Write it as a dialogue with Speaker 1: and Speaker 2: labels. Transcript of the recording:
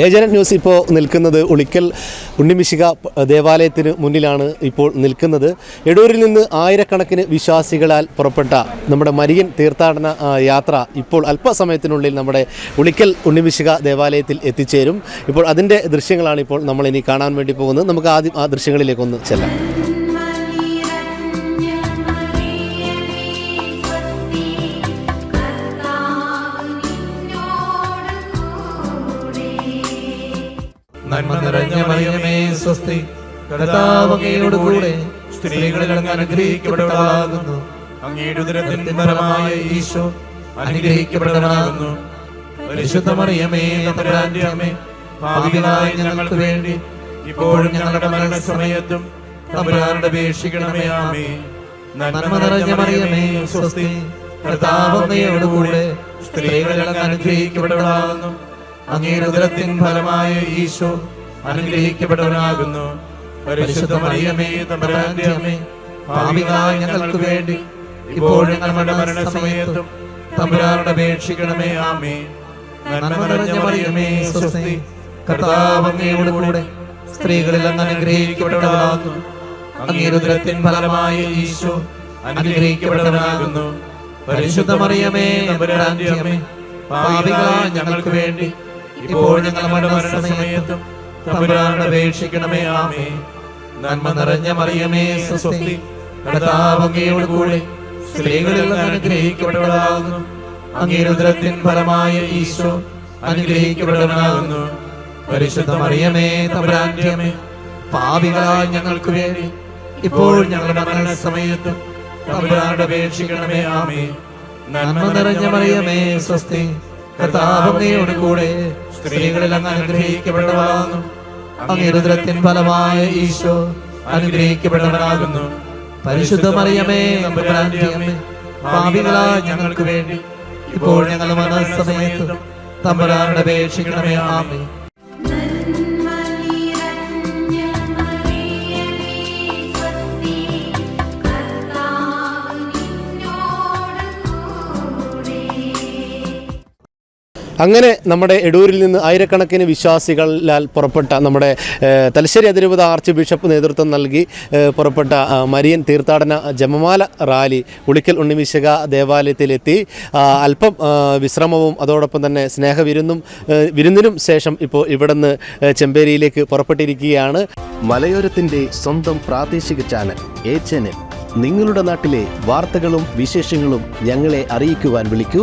Speaker 1: ഏജനറ്റ് news ഇപ്പോൾ നിൽക്കുന്നത് ഉളിക്കൽ ഉണ്ണിമിശിക ദേവാലയത്തിന് മുന്നിലാണ് ഇപ്പോൾ നിൽക്കുന്നത്. എടൂരിൽ നിന്ന് ആയിരക്കണക്കിന് വിശ്വാസികളാൽ പുറപ്പെട്ട നമ്മുടെ മരിയൻ തീർത്ഥാടന യാത്ര ഇപ്പോൾ അല്പസമയത്തിനുള്ളിൽ നമ്മുടെ ഉളിക്കൽ ഉണ്ണിമിശിക ദേവാലയത്തിൽ എത്തിച്ചേരും. ഇപ്പോൾ അതിന്റെ ദൃശ്യങ്ങളാണ് ഇപ്പോൾ നമ്മൾ ഇനി കാണാൻ വേണ്ടി പോകുന്നത്. നമുക്ക് ആദ്യം ആ ദൃശ്യങ്ങളിലേക്കൊന്ന് ചെല്ലാം.
Speaker 2: നന്മ നിറഞ്ഞ മറിയമേ സ്വസ്തി. കർത്താവ് കൂടെ സ്ത്രീകളിൽ അങ്ങ് അനുഗ്രഹിക്കപ്പെട്ടവളാകുന്നു. അങ്ങയുടെ ഉദരത്തിൻ ഫലമായ ഈശോ അനുഗ്രഹിക്കപ്പെട്ടവനാകുന്നു പരിശുദ്ധ മറിയമേ തമ്പുരാന്റെ അമ്മേ പാപികളായ ഞങ്ങൾക്ക് വേണ്ടി ഇപ്പോഴും ഞങ്ങളുടെ മരണസമയത്തും തമ്പുരാനുടെ അപേക്ഷിക്കണമേ ആമേ നന്മ നിറഞ്ഞ മറിയമേ സ്വസ്തി. കർത്താവ് അങ്ങയോട് കൂടെ സ്ത്രീകളിൽ അങ്ങ് അനുഗ്രഹിക്കപ്പെട്ടവളാകുന്നു. അങ്ങയുടെ ഉദരത്തിൻ ഫലമായ ഈശോ അനുഗ്രഹിക്കപ്പെട്ടവനാകുന്നു. പരിശുദ്ധ മറിയമേ തമ്പുരാന്റെ അമ്മേ ഞങ്ങൾക്ക് വേണ്ടി ഇപ്പോഴും ഞങ്ങളുടെ മരണസമയത്തും തമ്പുരാനോട് അപേക്ഷിക്കണമേ ആമേ നന്മ നിറഞ്ഞ മറിയമേ സ്വസ്തി കൂടെ സ്ത്രീകളിൽ അങ്ങ് അനുഗ്രഹിക്കപ്പെട്ടവളാകുന്നു അങ്ങേരുദ്രത്തിൻ ഫലമായ ഈശോ അനുഗ്രഹിക്കപ്പെട്ടവനാകുന്നു. പരിശുദ്ധ മറിയമേ തമ്പുരാന്റെ അമ്മേ ഞങ്ങൾക്ക് വേണ്ടി ഇപ്പോൾ ഞങ്ങളുടെ മരണസമയത്തും തമ്പുരാനുടെ അപേക്ഷിക്കണമേ ആമേ നന്മ നിറഞ്ഞ മറിയമേ സ്വസ്തി കടതാവങ്ങയോട് കൂടെ സ്ത്രീകളിൽ അനുഗ്രഹിക്കപ്പെട്ടവളാകുന്നു. അങ്ങേ രുദ്രത്തിൻ ഫലമായ ഈശോ അനുഗ്രഹിക്കപ്പെട്ടവനാകുന്നു. പരിശുദ്ധ മറിയമേ തമ്പുരാന്റെ അമ്മേ പാപികളായ ഞങ്ങൾക്ക് വേണ്ടി ഇപ്പോൾ ഞങ്ങളുടെ മരണസമയത്തും തമ്പുരാനുടെ അപേക്ഷിക്കണമേ ആമേ നന്മ നിറഞ്ഞ മറിയമേ സ്വസ്തി കർത്താവ് കൂടെ സ്ത്രീകളിൽ അങ്ങ് അനുഗ്രഹിക്കപ്പെട്ടവളാകുന്നു. അങ്ങയുടെ ഉദരത്തിൻ ഫലമായ ഈശോ അനുഗ്രഹിക്കപ്പെട്ടവനാകുന്നു. പരിശുദ്ധ മറിയമേ പാപികളായ ഞങ്ങൾക്ക് വേണ്ടി ഇപ്പോൾ ഞങ്ങൾ മനസ്സമയത്ത് തമ്പുരാനുടെ അപേക്ഷിക്കണമേ ആമേ
Speaker 1: അങ്ങനെ നമ്മുടെ എടൂരിൽ നിന്ന് ആയിരക്കണക്കിന് വിശ്വാസികളാൽ പുറപ്പെട്ട നമ്മുടെ തലശ്ശേരി അതിരൂപത ആർച്ച് ബിഷപ്പ് നേതൃത്വം നൽകി പുറപ്പെട്ട മരിയൻ തീർത്ഥാടന ജമമാല റാലി ഉളിക്കൽ ഉണ്ണിമിശക ദേവാലയത്തിലെത്തി. അല്പം വിശ്രമവും അതോടൊപ്പം തന്നെ സ്നേഹവിരുന്നും വിരുന്നിനും ശേഷം ഇപ്പോൾ ഇവിടുന്ന് ചെമ്പേരിയിലേക്ക് പുറപ്പെട്ടിരിക്കുകയാണ്. മലയോരത്തിന്റെ സ്വന്തം പ്രാദേശിക ചാനൽ എ എൻ നിങ്ങളുടെ നാട്ടിലെ വാർത്തകളും വിശേഷങ്ങളും ഞങ്ങളെ അറിയിക്കുവാൻ വിളിക്കൂ.